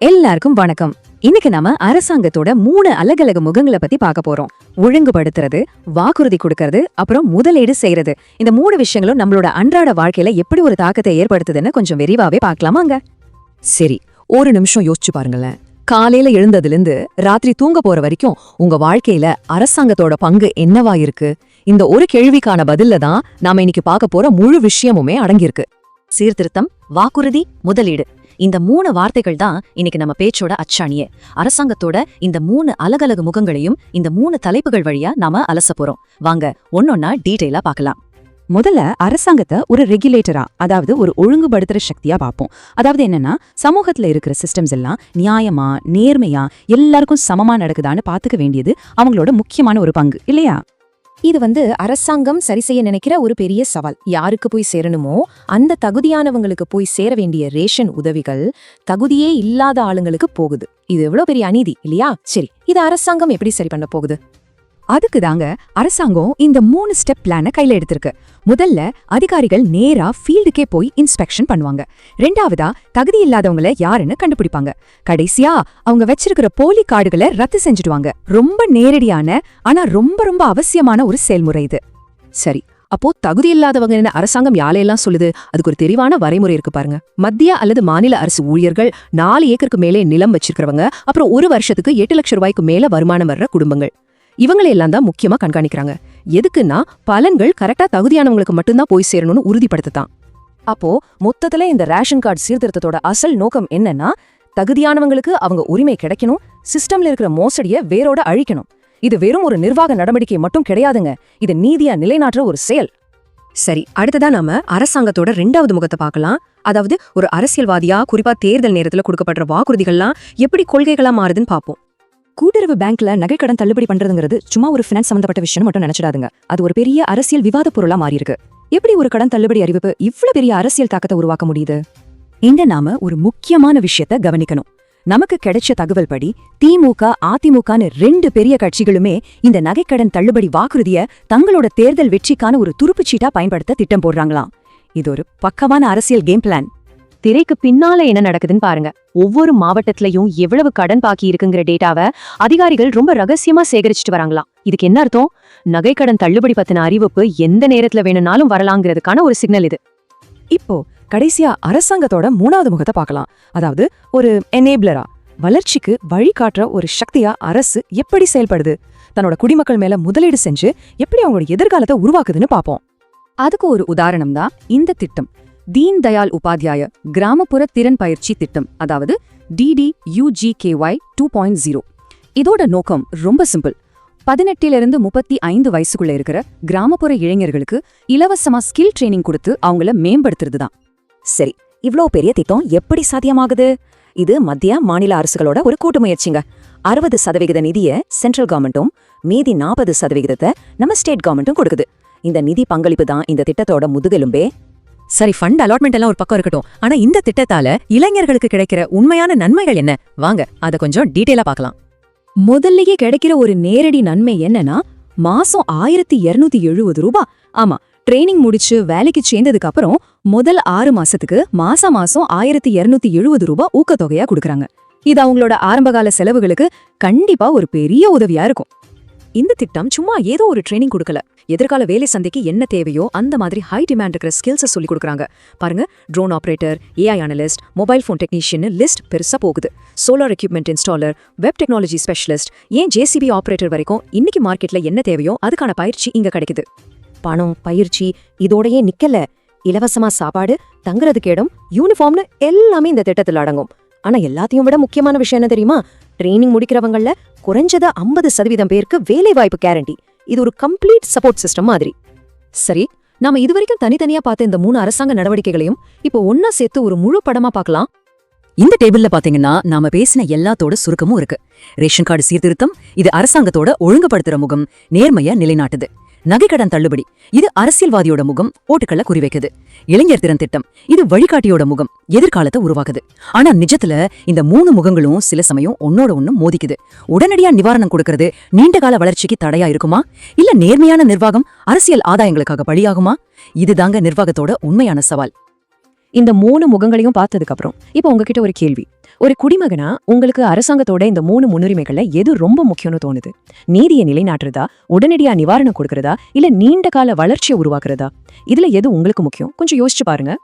எல்லாருக்கும் வணக்கம். இன்னைக்கு நாம அரசாங்கத்தோட மூணு அலகலக முகங்களை பத்தி பார்க்க போறோம். ஒழுங்குபடுத்துறது வாக்குறுதி கொடுக்கறது அப்புறம் முதலீடு செய்யறது. இந்த மூணு விஷயங்களும் நம்மளோட அன்றாட வாழ்க்கையில எப்படி ஒரு தாக்கத்தை ஏற்படுத்துதுன்னு கொஞ்சம் விரிவாவே பார்க்கலாமாங்க சரி ஒரு நிமிஷம் யோசிச்சு பாருங்களேன். காலையில எழுந்ததிலிருந்து ராத்திரி தூங்க போற வரைக்கும் உங்க வாழ்க்கையில அரசாங்கத்தோட பங்கு என்னவா இருக்கு? இந்த ஒரு கேள்விக்கான பதில்ல தான் நாம இன்னைக்கு பார்க்க போற முழு விஷயமுமே அடங்கியிருக்கு. சீர்திருத்தம் வாக்குறுதி முதலீடு. இந்த மூணு வார்த்தைகள் தான் இன்னைக்கு நம்ம பேச்சோட அச்சாணியே. அரசாங்கத்தோட இந்த மூணு அலகலகு முகங்களையும் இந்த மூணு தலைப்புகள் வழியா நாம அலச போறோம். வாங்க ஒன்னொன்னா டீட்டெயிலா பார்க்கலாம் முதல்ல அரசாங்கத்தை ஒரு ரெகுலேட்டரா அதாவது ஒரு ஒழுங்குபடுத்துற சக்தியா பார்ப்போம் அதாவது என்னன்னா சமூகத்துல இருக்கிற சிஸ்டம்ஸ் எல்லாம் நியாயமா நேர்மையா எல்லாருக்கும் சமமா நடக்குதான்னு பாத்துக்க வேண்டியது அவங்களோட முக்கியமான ஒரு பங்கு இல்லையா? இது வந்து அரசாங்கம் சரி செய்ய நினைக்கிற ஒரு பெரிய சவால். யாருக்கு போய் சேரணுமோ அந்த தகுதியானவங்களுக்கு போய் சேர வேண்டிய ரேஷன் உதவிகள் தகுதியே இல்லாத ஆளுங்களுக்கு போகுது. இது எவ்வளவு பெரிய அநீதி இல்லையா? சரி இது அரசாங்கம் எப்படி சரி பண்ண போகுது? அதுக்கு தாங்க அரசாங்கம் இந்த மூணு ஸ்டெப் பிளான கையில எடுத்திருக்கு. முதல்ல அதிகாரிகள் நேரா ஃபீல்டுக்கே போய் இன்ஸ்பெக்ஷன் பண்ணுவாங்க. ரெண்டாவதா தகுதி இல்லாதவங்கள யாருன்னு கண்டுபிடிப்பாங்க. கடைசியா அவங்க வச்சிருக்கிற போலி கார்டுகளை ரத்து செஞ்சுடுவாங்க. ரொம்ப நேரடியான ஆனா ரொம்ப ரொம்ப அவசியமான ஒரு செயல்முறை இது. சரி அப்போ தகுதி இல்லாதவங்க அரசாங்கம் யாரையெல்லாம் சொல்லுது? அதுக்கு ஒரு தெளிவான வரைமுறை இருக்கு பாருங்க. மத்திய அல்லது மாநில அரசு ஊழியர்கள் நாலு ஏக்கருக்கு மேலே நிலம் வச்சிருக்கிறவங்க அப்புறம் ஒரு வருஷத்துக்கு எட்டு லட்சம் ரூபாய்க்கு மேல வருமானம் வர்ற குடும்பங்கள். இவங்களையெல்லாம் தான் முக்கியமா கண்காணிக்கிறாங்க. எதுக்குன்னா பலன்கள் கரெக்டா தகுதியானவங்களுக்கு மட்டும்தான் போய் சேரணும்னு உறுதிப்படுத்தத்தான் அப்போ மொத்தத்துல இந்த ரேஷன் கார்டு சீர்திருத்தத்தோட அசல் நோக்கம் என்னன்னா தகுதியானவங்களுக்கு அவங்க உரிமை கிடைக்கணும் சிஸ்டம்ல இருக்கிற மோசடிய வேரோட அழிக்கணும். இது வெறும் ஒரு நிர்வாக நடவடிக்கை மட்டும் கிடையாதுங்க. இது நீதியா நிலைநாட்டுற ஒரு செயல். சரி அடுத்ததா நாம அரசாங்கத்தோட ரெண்டாவது முகத்தை பார்க்கலாம். அதாவது ஒரு அரசியல்வாதியா குறிப்பா தேர்தல் நேரத்துல கொடுக்கப்படுற வாக்குறுதிகள்லாம் எப்படி கொள்கைகளா மாறுதுன்னு பார்ப்போம். கூட்டுறவு பேங்க்ல நகைக்கடன் தள்ளுபடி பண்றதுங்கிறது சும்மா ஒரு ஃபினான்ஸ் சம்பந்தப்பட்ட விஷயம் மட்டும் நினைச்சிடாதுங்க. அது ஒரு பெரிய அரசியல் விவாத பொருளா மாறி இருக்கு எப்படி ஒரு கடன் தள்ளுபடி அறிவிப்பு இவ்ளோ பெரிய அரசியல் தாக்கத்தை உருவாக்க முடியுது? இங்க நாம ஒரு முக்கியமான விஷயத்த கவனிக்கணும். நமக்கு கிடைச்ச தகவல் படி திமுக அதிமுகன்னு ரெண்டு பெரிய கட்சிகளுமே இந்த நகைக்கடன் தள்ளுபடி வாக்குறுதிய தங்களோட தேர்தல் வெற்றிக்கான ஒரு துருப்புச்சீட்டா பயன்படுத்த திட்டம் போடுறாங்களாம். இது ஒரு பக்கமான அரசியல் கேம் பிளான் திரைக்கு பின்னால என்ன நடக்குதுன்னு பாருங்க. ஒவ்வொரு மாவட்டத்திலயும் எவ்வளவு கடன் பாக்கி இருக்குங்கிற டேட்டாவை அதிகாரிகள் ரொம்ப ரகசியமா சேகரிச்சுட்டு வராங்களாம். இதுக்கு என்ன அர்த்தம்? நகைக்கடன் தள்ளுபடி பத்தின அறிவிப்பு எந்த நேரத்துல வேணும்னாலும் வரலாங்கிறதுக்கான ஒரு சிக்னல் இது. இப்போ கடைசியா அரசாங்கத்தோட மூணாவது முகத்தை பார்க்கலாம் அதாவது ஒரு எனேபிளரா வளர்ச்சிக்கு வழிகாட்டுற ஒரு சக்தியா அரசு எப்படி செயல்படுது? தன்னோட குடிமக்கள் மேல முதலீடு செஞ்சு எப்படி அவங்களோட எதிர்காலத்தை உருவாக்குதுன்னு பார்ப்போம் அதுக்கு ஒரு உதாரணம் தான் இந்த திட்டம். தீன் தயாள் உபாத்யாய கிராமப்புற திறன் பயிற்சி திட்டம் அதாவது DD UGKY two point zero இதோட நோக்கம் ரொம்ப சிம்பிள். பதினெட்டிலிருந்து முப்பத்தி ஐந்து வயசுக்குள்ள இருக்கிற கிராமப்புற இளைஞர்களுக்கு இலவசமா ஸ்கில் ட்ரைனிங் கொடுத்து அவங்கள மேம்படுத்துறது தான் சரி இவ்ளோ பெரிய திட்டம் எப்படி சாத்தியமாகுது? இது மத்திய மாநில அரசுகளோட ஒரு கூட்டு முயற்சிங்க. அறுபது சதவிகித நிதிய சென்ட்ரல் கவர்மெண்ட்டும் மீதி நாற்பது சதவிகிதத்தை நம்ம ஸ்டேட் கவர்மெண்ட்டும் கொடுக்குது. இந்த நிதி பங்களிப்பு தான் இந்த திட்டத்தோட முதுகெலும்பே. சரி ஃபண்ட் அலாட்மெண்ட் எல்லாம் ஒரு பக்கம் இருக்கட்டும். ஆனா இந்த திட்டத்தால இளைஞர்களுக்கு கிடைக்கிற உண்மையான நன்மைகள் என்ன? வாங்க அத கொஞ்சம் டீடைலா பார்க்கலாம். முதல்லயே கிடைக்கிற ஒரு நேரடி நன்மை என்னன்னா மாசம் ஆயிரத்தி இருநூத்தி எழுபது ரூபா. ஆமா ட்ரைனிங் முடிச்சு வேலைக்கு சேர்ந்ததுக்கு அப்புறம் முதல் ஆறு மாசத்துக்கு மாசம் மாசம் ஆயிரத்தி இருநூத்தி எழுபது ரூபா ஊக்கத்தொகையா கொடுக்கறாங்க. இது அவங்களோட ஆரம்பகால செலவுகளுக்கு கண்டிப்பா ஒரு பெரிய உதவியா இருக்கும். இந்த திட்டம் சும்மா ஏதோ ஒரு ட்ரைனிங் கொடுக்கல. எதிர்கால வேலை சந்தைக்கு என்ன தேவையோ அந்த மாதிரி ஹை டிமாண்ட் இருக்கிற ஸ்கில்ஸை சொல்லி கொடுக்குறாங்க. பாருங்க drone operator AI analyst mobile phone technician list பெருசா போகுது. Solar equipment installer web technology specialist ஏன் ஜேசிபி ஆப்ரேட்டர் வரைக்கும் இன்னைக்கு மார்க்கெட்ல என்ன தேவையோ அதுக்கான பயிற்சி இங்க கிடைக்குது. பணம் பயிற்சி இதோடயே நிக்கல. இலவசமா சாப்பாடு தங்குறதுக்கு இடம் யூனிஃபார்ம்னு எல்லாமே இந்த திட்டத்தில் அடங்கும். ஆனா எல்லாத்தையும் விட முக்கியமான விஷயம் என்ன தெரியுமா? ட்ரைனிங் முடிக்கிறவங்கள குறைஞ்சது ஐம்பது சதவீதம் பேருக்கு வேலை வாய்ப்பு கேரண்டி இது ஒரு கம்ப்ளீட் சப்போர்ட் சிஸ்டம் மாதிரி. சரி நாம இதுவரைக்கும் தனித்தனியா பார்த்த இந்த மூணு அரசாங்க நடவடிக்கைகளையும் இப்போ ஒன்னா சேர்த்து ஒரு முழு படமா பார்க்கலாம். இந்த டேபிள்ல பாத்தீங்கன்னா நாம பேசின எல்லாத்தோட சுருக்கமும் இருக்கு. ரேஷன் கார்டு சீர்திருத்தம் இது அரசாங்கத்தோட ஒழுங்குபடுத்துற முகம் நேர்மைய நிலைநாட்டுது. நகைக்கடன் தள்ளுபடி. இது அரசியல்வாதியோட முகம் ஓட்டுக்களை குறிவைக்குது. இளைஞர் திறன் திட்டம் இது வழிகாட்டியோட முகம் எதிர்காலத்தை உருவாக்குது. ஆனா நிஜத்துல இந்த மூணு முகங்களும் சில சமயம் ஒன்னோட ஒண்ணும் மோதிக்குது. உடனடியா நிவாரணம் கொடுக்கறது நீண்டகால வளர்ச்சிக்கு தடையா இருக்குமா? இல்ல நேர்மையான நிர்வாகம் அரசியல் ஆதாயங்களுக்காக பலியாகுமா இதுதாங்க நிர்வாகத்தோட உண்மையான சவால். இந்த மூணு முகங்களையும் பார்த்ததுக்கு அப்புறம் இப்போ உங்ககிட்ட ஒரு கேள்வி. ஒரு குடிமகனா உங்களுக்கு அரசாங்கத்தோட இந்த மூணு முன்னுரிமைகள்ல எது ரொம்ப முக்கியம்னு தோணுது? நீதியை நிலைநாட்டுறதா? உடனடியா நிவாரணம் கொடுக்கறதா? இல்ல நீண்ட கால வளர்ச்சியை உருவாக்குறதா? இதுல எது உங்களுக்கு முக்கியம்? கொஞ்சம் யோசிச்சு பாருங்க.